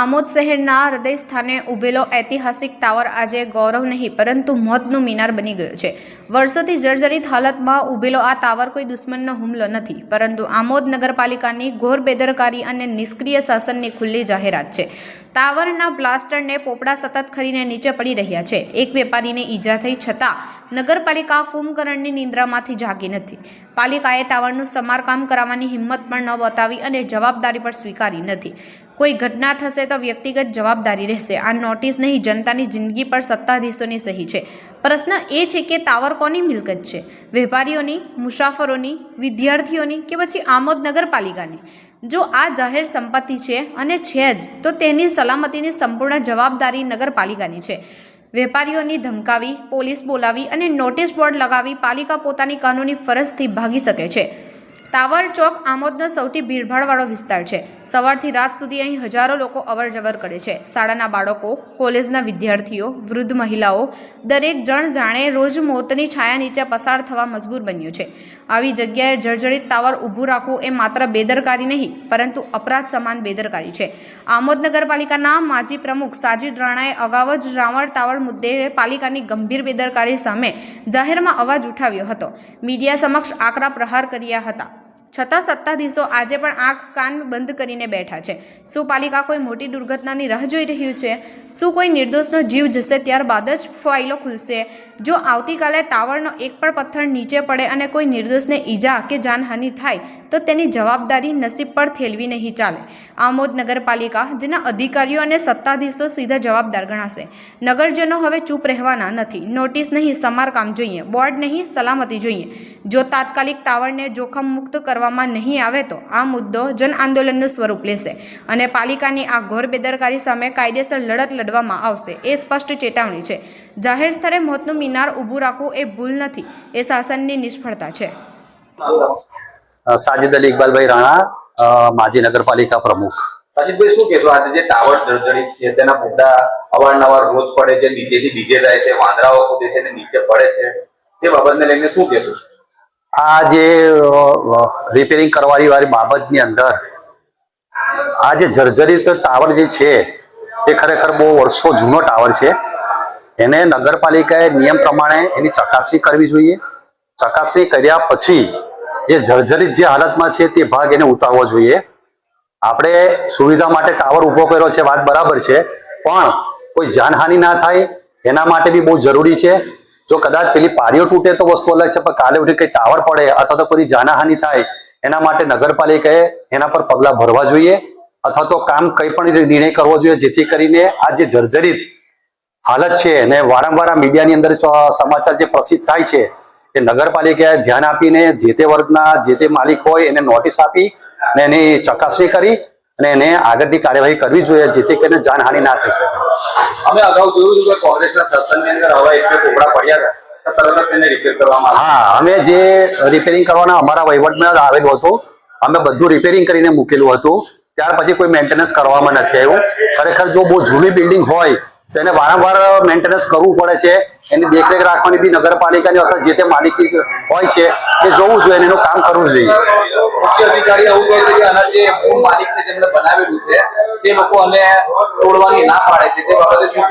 આમોદ શહેરના હૃદય સ્થાને ઊભેલો ઐતિહાસિક ટાવર આજે ગૌરવ નહીં, પરંતુ મોતનું મિનાર બની ગયો છે. વર્ષોથી જર્જરિત હાલતમાં ઉભેલો આ ટાવર કોઈ દુશ્મનનો હુમલો નથી, પરંતુ આમોદ નગરપાલિકાની ઘોર બેદરકારી અને નિષ્ક્રિય શાસનની ખુલ્લી જાહેરાત છે. ટાવરના પ્લાસ્ટરને પોપડા સતત ખરીને નીચે પડી રહ્યા છે. એક વેપારીને ઈજા થઈ છતાં નગરપાલિકા કુંભકર્ણની નિંદ્રામાંથી જાગી નથી. પાલિકાએ ટાવરનું સમારકામ કરાવવાની હિંમત પણ ન બતાવી અને જવાબદારી પણ સ્વીકારી નથી. કોઈ ઘટના થશે તો વ્યક્તિગત જવાબદારી રહેશે. આ નોટિસ નહીં, જનતાની જિંદગી પર સત્તાધીશોની સહી છે. પ્રશ્ન એ છે કે ટાવર કોની મિલકત છે? વેપારીઓની, મુસાફરોની, વિદ્યાર્થીઓની કે પછી આમોદ નગરપાલિકાની? જો આ જાહેર સંપત્તિ છે અને છે જ, તો તેની સલામતીની સંપૂર્ણ જવાબદારી નગરપાલિકાની છે. વેપારીઓની ધમકાવી, પોલીસ બોલાવી અને નોટિસ બોર્ડ લગાવી પાલિકા પોતાની કાનૂની ફરજથી ભાગી શકે છે. ટાવર ચોક આમોદનો સૌથી ભીડભાડવાળો વિસ્તાર છે. સવારથી રાત સુધી અહીં હજારો લોકો અવરજવર કરે છે. શાળાના બાળકો, કોલેજના વિદ્યાર્થીઓ, વૃદ્ધ મહિલાઓ, દરેક જણ જાણે રોજ મોતની છાયા નીચે પસાર થવા મજબૂર બન્યું છે. આવી જગ્યાએ જર્જરિત ટાવર ઊભું રાખવું એ માત્ર બેદરકારી નહીં, પરંતુ અપરાધ સમાન બેદરકારી છે. આમોદ નગરપાલિકાના માજી પ્રમુખ સાજી રાણાએ અગાઉ જ રાવણ તાવળ મુદ્દે પાલિકાની ગંભીર બેદરકારી સામે જાહેરમાં અવાજ ઉઠાવ્યો હતો. મીડિયા સમક્ષ આકરા પ્રહાર કર્યા હતા. છતાં સત્તાધીશો આજે પણ આંખ કાન બંધ કરીને બેઠા છે. શું પાલિકા કોઈ મોટી દુર્ઘટનાની રાહ જોઈ રહ્યું છે? શું કોઈ નિર્દોષનો જીવ જશે? ત્યારબાદ જ ફાઇલો ખુલશે. જો આવતીકાલે ટાવરનો એક પણ પથ્થર નીચે પડે અને કોઈ નિર્દોષને ઈજા કે જાનહાનિ થાય, તો તેની જવાબદારી નસીબ પર થેલવી નહીં ચાલે. આમોદ નગરપાલિકા, જેના અધિકારીઓ અને સત્તાધીશો સીધા જવાબદાર ગણાશે. નગરજનો હવે ચૂપ રહેવાના નથી. નોટિસ નહીં, સમારકામ જોઈએ. બોર્ડ નહીં, સલામતી જોઈએ. જો તાત્કાલિક ટાવરને જોખમ મુક્ત કરવામાં નહીં આવે તો આ મુદ્દો જન આંદોલનનું સ્વરૂપ લેશે અને પાલિકાની આ ઘોર બેદરકારી સામે કાયદેસર લડત લડવામાં આવશે. એ સ્પષ્ટ ચેતવણી છે. જાહેર સ્થળે મોતનું મિનાર ઊભું રાખવું એ ભૂલ નથી. એ શાસનની નિષ્ફળતા છે. સાજિદ અલી ઇકબાલભાઈ રાણા માજી નગરપાલિકા પ્રમુખ. સાજીદભાઈ શું કહેશો? આજે જે ટાવર જર્જરિત છે તેના મુદ્દા અવારનવાર રોજ પડે છે નીચેથી નીચે જાય છે વાંદરાઓ કૂદે છે ને નીચે પડે છે. તે બાબતને લઈને શું કહેશો? આ જે રિપેરિંગ કરવાની વાળી બાબતની અંદર આ જે જર્જરિત ટાવર જે છે એ ખરેખર બહુ વર્ષો જૂનો ટાવર છે. એને નગરપાલિકાએ નિયમ પ્રમાણે એની ચકાસણી કરવી જોઈએ. ચકાસણી કર્યા પછી એ જર્જરિત જે હાલતમાં છે તે ભાગ એને ઉતારવો જોઈએ. આપણે સુવિધા માટે ટાવર ઊભો કર્યો છે, વાત બરાબર છે. પણ કોઈ જાનહાનિ ના થાય, એના માટે બી બહુ જરૂરી છે. જો કદાચ પેલી પારીઓ તૂટે તો વસ્તુ અલગ છે, પણ કાલે ઉઠી કઈ ટાવર પડે અથવા તો કોઈ જાનહાનિ થાય, એના માટે નગરપાલિકાએ એના પર પગલાં ભરવા જોઈએ. અથવા તો કામ કઈ પણ નિર્ણય કરવો જોઈએ, જેથી કરીને આ જે જર્જરિત હાલત છે. અને વારંવાર આ મીડિયાની અંદર સમાચાર જે પ્રસિદ્ધ થાય છે એ નગરપાલિકાએ ધ્યાન આપીને જે તે વર્ગના જે તે માલિક હોય એને નોટિસ આપી અને એની ચકાસણી કરી અને એને આગળની કાર્યવાહી કરવી જોઈએ જેથી કરીને જાનહાનિ ના થઈ શકે. અમે અગાઉ જોયું હતું કે કોંગ્રેસના સત્સંગની અંદર હવા એટલે કોબડા પડ્યા હતા. તરત જ તેને રિપેર કરવામાં હા અમે જે રિપેરિંગ કરવાના અમારા વહીવટમાં આવેલું હતું. અમે બધું રિપેરિંગ કરીને મૂકેલું હતું. ત્યાર પછી કોઈ મેન્ટેનન્સ કરવામાં નથી આવ્યું. ખરેખર જો બહુ જૂની બિલ્ડિંગ હોય તો એને વારંવાર મેન્ટેનન્સ કરવું પડે છે. એની દેખરેખ રાખવાની બી નગરપાલિકાની અથવા જે તે માલિકી હોય છે એ જોવું જોઈએ એનું કામ કરવું જોઈએ. મુખ્ય અધિકારી એવું કહે છે કે આના જે મૂળ માલિક છે જેમણે બનાવેલું છે તે લોકો અમે તોડવાની ના પાડે છે તે બાબતે શું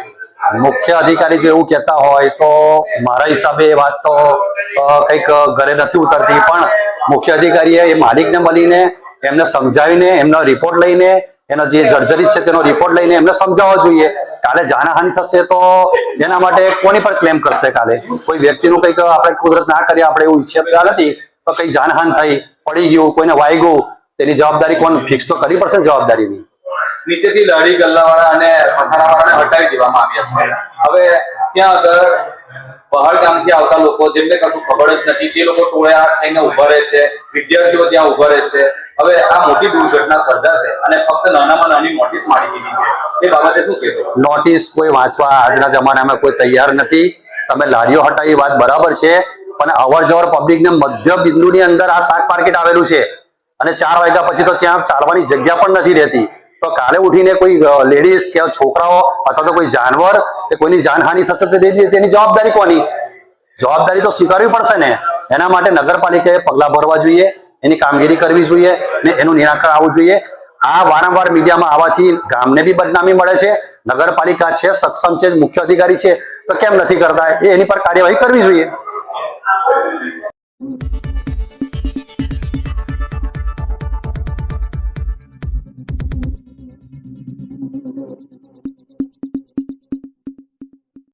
મુખ્ય અધિકારી જો એવું કહેતા હોય તો મારા હિસાબે એ વાત તો કંઈક ઘરે નથી ઉતરતી. પણ મુખ્ય અધિકારીએ એ માલિકને મળીને એમને સમજાવીને એમનો રિપોર્ટ લઈને એનો જે જર્જરિત છે તેનો રિપોર્ટ લઈને એમને સમજાવવો જોઈએ. કાલે જાનહાનિ થશે તો એના માટે કોની પર ક્લેમ કરશે કાલે? કોઈ વ્યક્તિનું કંઈક આપણે કુદરત ના કરીએ, આપણે એવું ઈચ્છતા નથી તો કંઈક જાનહાન થઈ, પડી ગયું, કોઈને વાગ્યું તેની જવાબદારી કોણ ફિક્સ તો કરવી પડશે જવાબદારીની? નીચેથી લાડી ગલ્લાવાળા અને પથારાવાળાને હટાવી દેવામાં આવ્યા છે. હવે ત્યાં આગળ પહાડ ગામથી આવતા લોકો, જેમને કશું ખબર જ નથી તે લોકો ટોળ્યા થઈને ઊભા રહે છે, વિદ્યાર્થીઓ ત્યાં ઊભા રહે છે હવે આ મોટી દુર્ઘટના સર્જાશે અને ફક્ત નાનામાં નાની નોટિસ મારી દીધી છે. એ બાબતે શું કહેશો? નોટિસ કોઈ વાંચવા આજના જમાનામાં કોઈ તૈયાર નથી. તમે લારીઓ હટાવી વાત બરાબર છે, પણ અવર જવર પબ્લિકને મધ્ય બિંદુની અંદર આ શાક માર્કેટ આવેલું છે. અને ચાર વાગ્યા પછી તો ત્યાં ચાલવાની જગ્યા પણ નથી રહેતી. તો કાલે ઉઠીને કોઈ લેડીઝ કે છોકરાઓ અથવા તો કોઈ જાનવર કે કોઈની જાનહાનિ થશે તેની જવાબદારી કોની? જવાબદારી તો સ્વીકારવી પડશે ને. એના માટે નગરપાલિકાએ પગલાં ભરવા જોઈએ. એની કામગીરી કરવી જોઈએ ને એનું નિરાકરણ આવવું જોઈએ. આ વારંવાર મીડિયામાં આવવાથી ગામને બી બદનામી મળે છે, નગરપાલિકા છે, સક્ષમ છે, મુખ્ય અધિકારી છે, તો કેમ નથી કરતા? એની પર કાર્યવાહી કરવી જોઈએ.